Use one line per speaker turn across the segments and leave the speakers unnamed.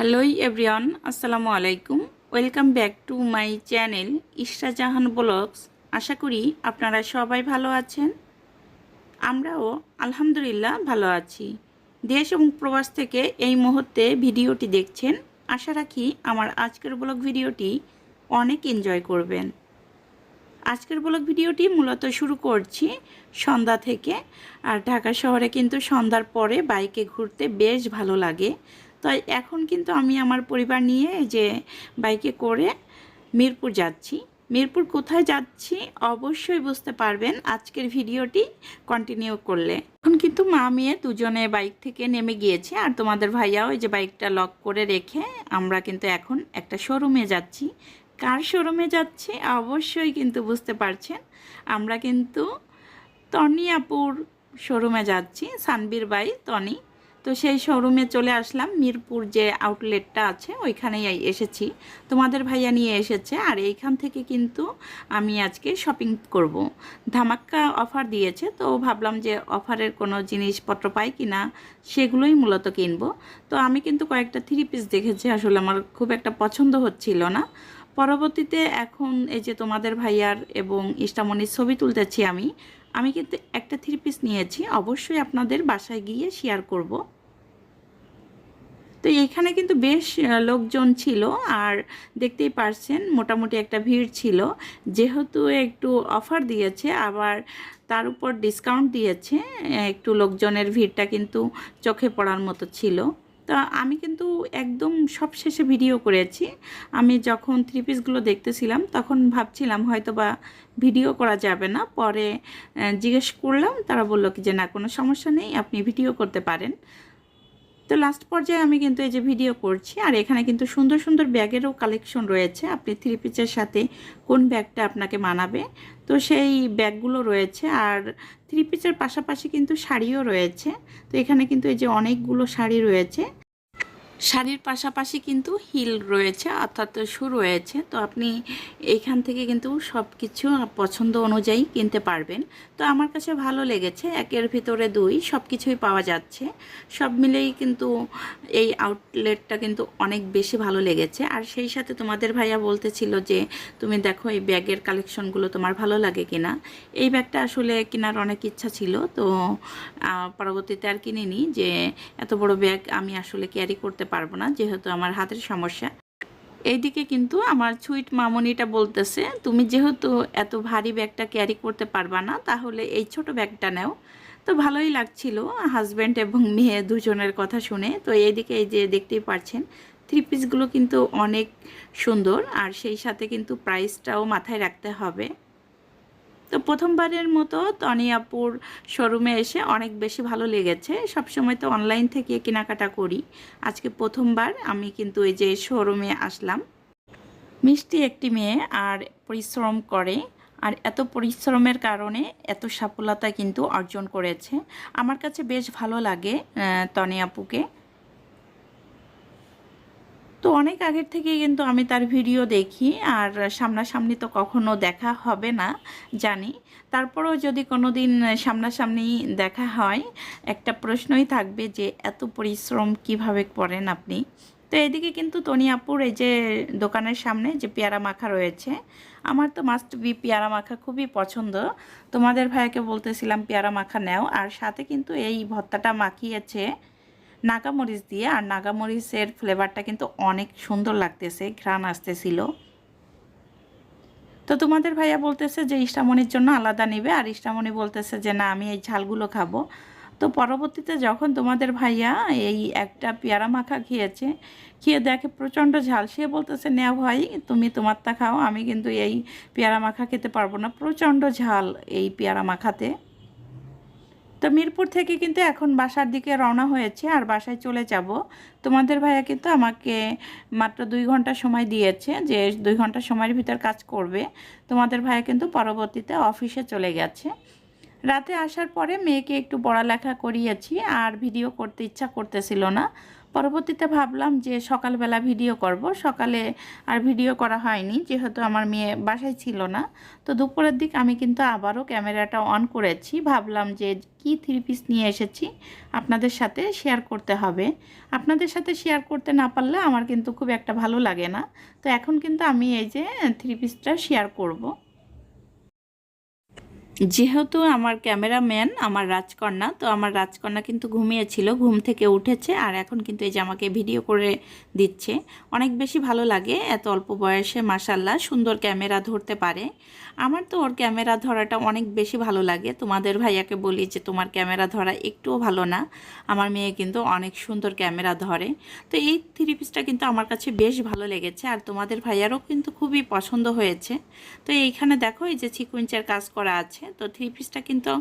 Hello everyone আসসালামু আলাইকুম welcome back to my channel Ishra Jahan vlogs আশা করি আপনারা সবাই ভালো আছেন। আমরাও আলহামদুলিল্লাহ ভালো আছি। দেশ এবং প্রবাস থেকে এই মুহূর্তে ভিডিওটি দেখছেন। আশা রাখি আমার আজকের ব্লগ ভিডিওটি অনেক এনজয় করবেন। আজকের ব্লগ ভিডিওটি মূলত শুরু করছি সন্ধ্যা থেকে। আর ঢাকা শহরে কিন্তু সন্ধ্যার পরে বাইকে ঘুরতে বেশ ভালো লাগে। তো এখন কিন্তু আমি আমার পরিবার নিয়ে যে বাইকে করে মিরপুর যাচ্ছি। মিরপুর কোথায় যাচ্ছি অবশ্যই বুঝতে পারবেন আজকের ভিডিওটি কন্টিনিউ করলে। এখন কিন্তু মা মেয়ে দুজনে বাইক থেকে নেমে গিয়েছে আর তোমাদের ভাইয়াও এই যে বাইকটা লক করে রেখে আমরা কিন্তু এখন একটা শোরুমে যাচ্ছি। কার শোরুমে যাচ্ছি অবশ্যই কিন্তু বুঝতে পারছেন। আমরা কিন্তু তনিয়াপুর শোরুমে যাচ্ছি, সানবীর বাই তনি। তো সেই শোরুমে চলে আসলাম। মিরপুর যে আউটলেটটা আছে, ওইখানেই এসেছি। তোমাদের ভাইয়া নিয়ে এসেছে, আর এইখান থেকে কিন্তু আমি আজকে শপিং করব। ধামাক্কা অফার দিয়েছে, তো ভাবলাম যে অফারের কোনো জিনিসপত্র পাই কি না সেগুলোই মূলত কিনবো। তো আমি কিন্তু কয়েকটা থ্রি পিস দেখেছি, আসলে আমার খুব একটা পছন্দ হচ্ছিল না। পরবর্তীতে এখন এই যে তোমাদের ভাইয়ার এবং ইষ্টামণির ছবি তুলতেছি আমি আমি কিন্তু একটা থ্রি পিস নিয়েছি, অবশ্যই আপনাদের বাসায় গিয়ে শেয়ার করব। তো এইখানে কিন্তু বেশ লোকজন ছিল আর দেখতেই পারছেন মোটামুটি একটা ভিড় ছিল। যেহেতু একটু অফার দিয়েছে, আবার তার উপর ডিসকাউন্ট দিয়েছে, একটু লোকজনের ভিড়টা কিন্তু চোখে পড়ার মতো ছিল। তা আমি কিন্তু একদম সব শেষে ভিডিও করেছি। আমি যখন থ্রি পিসগুলো দেখতেছিলাম, তখন ভাবছিলাম হয়তো বা ভিডিও করা যাবে না। পরে জিজ্ঞেস করলাম, তারা বলল কি যে, না, কোনো সমস্যা নেই, আপনি ভিডিও করতে পারেন। তো লাস্ট পর্যায়ে আমি কিন্তু এই যে ভিডিও করছি, আর এখানে কিন্তু সুন্দর সুন্দর ব্যাগেরও কালেকশন রয়েছে। আপনি থ্রি পিসের সাথে কোন ব্যাগটা আপনাকে মানাবে? তো সেই ব্যাগগুলো রয়েছে, আর থ্রি পিসের পাশাপাশি কিন্তু শাড়িও রয়েছে। তো এখানে কিন্তু এই যে অনেকগুলো শাড়ি রয়েছে। শাড়ির পাশাপাশি কিন্তু হিল রয়েছে, অর্থাৎ শু রয়েছে। তো আপনি এইখান থেকে কিন্তু সব কিছু পছন্দ অনুযায়ী কিনতে পারবেন। তো আমার কাছে ভালো লেগেছে, একের ভিতরে দুই সব কিছুই পাওয়া যাচ্ছে। সব মিলেই কিন্তু এই আউটলেটটা কিন্তু অনেক বেশি ভালো লেগেছে। আর সেই সাথে তোমাদের ভাইয়া বলতেছিল যে, তুমি দেখো এই ব্যাগের কালেকশনগুলো তোমার ভালো লাগে কিনা এই ব্যাগটা আসলে কেনার অনেক ইচ্ছা ছিল, তো পরবর্তীতে আর কিনিনি যে, এত বড় ব্যাগ আমি আসলে ক্যারি করতে পারব না, যেহেতু আমার হাতের সমস্যা। এইদিকে কিন্তু আমার সুইট মামনিটা বলতেছে, তুমি যেহেতু এত ভারী ব্যাগটা ক্যারি করতে পারবা না, তাহলে এই ছোট ব্যাগটা নেও। তো ভালোই লাগছিল হাজব্যান্ড এবং মেয়ে দুজনের কথা শুনে। তো এইদিকে এই যে দেখতেই পারছেন থ্রি পিসগুলো কিন্তু অনেক সুন্দর, আর সেই সাথে কিন্তু প্রাইসটাও মাথায় রাখতে হবে। তো প্রথমবারের মতো তনিয়াপুর শোরুমে এসে অনেক বেশি ভালো লেগেছে। সবসময় তো অনলাইন থেকে কেনাকাটা করি। আজকে প্রথমবার আমি কিন্তু এই যে শোরুমে আসলাম। মিষ্টি একটি মেয়ে আর পরিশ্রম করে। আর এত পরিশ্রমের কারণে এত সফলতা কিন্তু অর্জন করেছে। আমার কাছে বেশ ভালো লাগে তনিয়াপুকে তো অনেক আগের থেকে কিন্তু আমি তার ভিডিও দেখি আর সামনাসামনি তো কখনো দেখা হবে না, জানি। তারপরেও যদি কোনো দিন সামনাসামনি দেখা হয়, একটা প্রশ্নই থাকবে যে এত পরিশ্রম কীভাবে করেন আপনি? তো এদিকে কিন্তু তনিয়াপুর এই যে দোকানের সামনে যে পেয়ারা মাখা রয়েছে, আমার তো মাস্ট বি পেয়ারা মাখা খুবই পছন্দ। তোমাদের ভাইয়াকে বলতেছিলাম, পেয়ারা মাখা নেও। আর সাথে কিন্তু এই ভত্তাটা মাখিয়েছে নাগামরিচ দিয়ে, আর নাগামরিচের ফ্লেভারটা কিন্তু অনেক সুন্দর লাগতেছে, ঘ্রাণ আসতেছিল। তো তোমাদের ভাইয়া বলতেছে যে ইষ্টামণির জন্য আলাদা নেবে, আর ইষ্টামণি বলতেছে যে না, আমি এই ঝালগুলো খাব। তো পরবর্তীতে যখন তোমাদের ভাইয়া এই একটা পেয়ারা মাখা খেয়েছে, খেয়ে দেখে প্রচণ্ড ঝাল, সে বলতেছে, নেও ভাই, তুমি তোমারটা খাও, আমি কিন্তু এই পেয়ারা মাখা খেতে পারব না। প্রচণ্ড ঝাল এই পেয়ারা মাখাতে। তো মিরপুর থেকে কিন্তু এখন বাসার দিকে রওনা হয়েছে আর বাসায় চলে যাব। তোমাদের ভাইয়া কিন্তু আমাকে মাত্র দুই ঘণ্টা সময় দিয়েছে যে দুই ঘণ্টা সময়ের ভিতর কাজ করবে। তোমাদের ভাইয়া কিন্তু পরবর্তীতে অফিসে চলে গেছে। রাতে আসার পরে মেয়েকে একটু পড়ালেখা করিয়েছি আর ভিডিও করতে ইচ্ছা করতেছিল না। পরবর্তীতে ভাবলাম যে সকালবেলা ভিডিও করব। সকালে আর ভিডিও করা হয়নি, যেহেতু আমার মেয়ে বাসায় ছিল না। তো দুপুরের দিক আমি কিন্তু আবারও ক্যামেরাটা অন করেছি। ভাবলাম যে কি থ্রি পিস নিয়ে এসেছি আপনাদের সাথে শেয়ার করতে হবে। আপনাদের সাথে শেয়ার করতে না পারলে আমার কিন্তু খুব একটা ভালো লাগে না। তো এখন কিন্তু আমি এই যে থ্রি পিসটা শেয়ার করব। যেহেতু আমার ক্যামেরাম্যান, আমার রাজকন্যা, তো আমার রাজকন্যা কিন্তু ঘুমিয়েছিল, ঘুম থেকে উঠেছে আর এখন কিন্তু এই যে আমাকে ভিডিও করে দিচ্ছে। অনেক বেশি ভালো লাগে, এত অল্প বয়সে মাসাল্লাহ সুন্দর ক্যামেরা ধরতে পারে। আমার তো ওর ক্যামেরা ধরাটা অনেক বেশি ভালো লাগে। তোমাদের ভাইয়াকে বলি যে, তোমার ক্যামেরা ধরা একটুও ভালো না। আমার মেয়ে কিন্তু অনেক সুন্দর ক্যামেরা ধরে। তো এই থ্রি পিসটা কিন্তু আমার কাছে বেশ ভালো লেগেছে আর তোমাদের ভাইয়ারও কিন্তু খুবই পছন্দ হয়েছে। তো এইখানে দেখো, এই যে সিকুয়েন্সের কাজ করা আছে। তো থ্রি পিসটা কিন্তু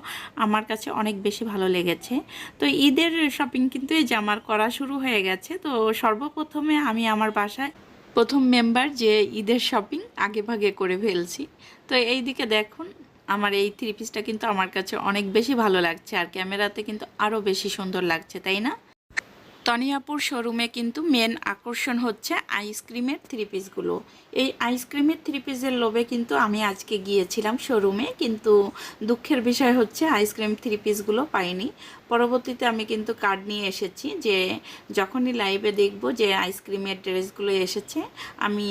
আমার কাছে অনেক বেশি ভালো লেগেছে। তো ঈদের শপিং কিন্তু এই জামার করা শুরু হয়ে গেছে, তো সর্বপ্রথমে আমি আমার বাসায় প্রথম মেম্বার যে ঈদের শপিং আগে ভাগে করে ফেলছি। তো এই দিকে দেখুন, আমার এই থ্রি পিসটা কিন্তু আমার কাছে অনেক বেশি ভালো লাগছে আর ক্যামেরাতে কিন্তু আরও বেশি সুন্দর লাগছে, তাই না? তনিয়াপুর শোরুমে কিন্তু মেন আকর্ষণ হচ্ছে আইসক্রিমের থ্রি পিসগুলো এই আইসক্রিমের থ্রি পিসের লোভে কিন্তু আমি আজকে গিয়েছিলাম শোরুমে, কিন্তু দুঃখের বিষয় হচ্ছে আইসক্রিম থ্রি পিসগুলো পাইনি। পরবর্তীতে আমি কিন্তু কার্ড নিয়ে এসেছি যে যখনই লাইভে দেখব যে আইসক্রিমের ড্রেসগুলো এসেছে, আমি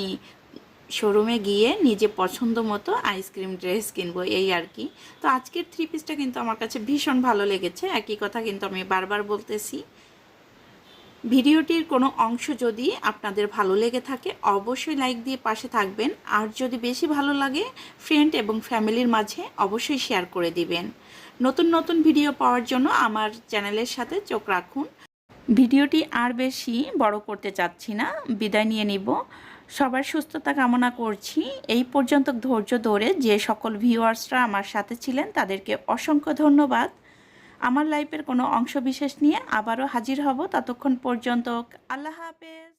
শোরুমে গিয়ে নিজে পছন্দ মতো আইসক্রিম ড্রেস কিনবো, এই আর কি। তো আজকের থ্রি পিসটা কিন্তু আমার কাছে ভীষণ ভালো লেগেছে। একই কথা কিন্তু আমি বারবার বলতেছি। ভিডিওটির কোনো অংশ যদি আপনাদের ভালো লেগে থাকে, অবশ্যই লাইক দিয়ে পাশে থাকবেন। আর যদি বেশি ভালো লাগে ফ্রেন্ড এবং ফ্যামিলির মাঝে অবশ্যই শেয়ার করে দিবেন। নতুন নতুন ভিডিও পাওয়ার জন্য আমার চ্যানেলের সাথে চোখ রাখুন। ভিডিওটি আর বেশি বড় করতে চাচ্ছি না, বিদায় নিয়ে নিব। সবার সুস্থতা কামনা করছি। এই পর্যন্ত ধৈর্য ধরে যে সকল ভিউয়ার্সরা আমার সাথে ছিলেন, তাদেরকে অসংখ্য ধন্যবাদ। আমার লাইফের কোনো অংশ বিশেষ নিয়ে আবারও হাজির হব ততক্ষণ পর্যন্ত। আল্লাহ হাফেজ।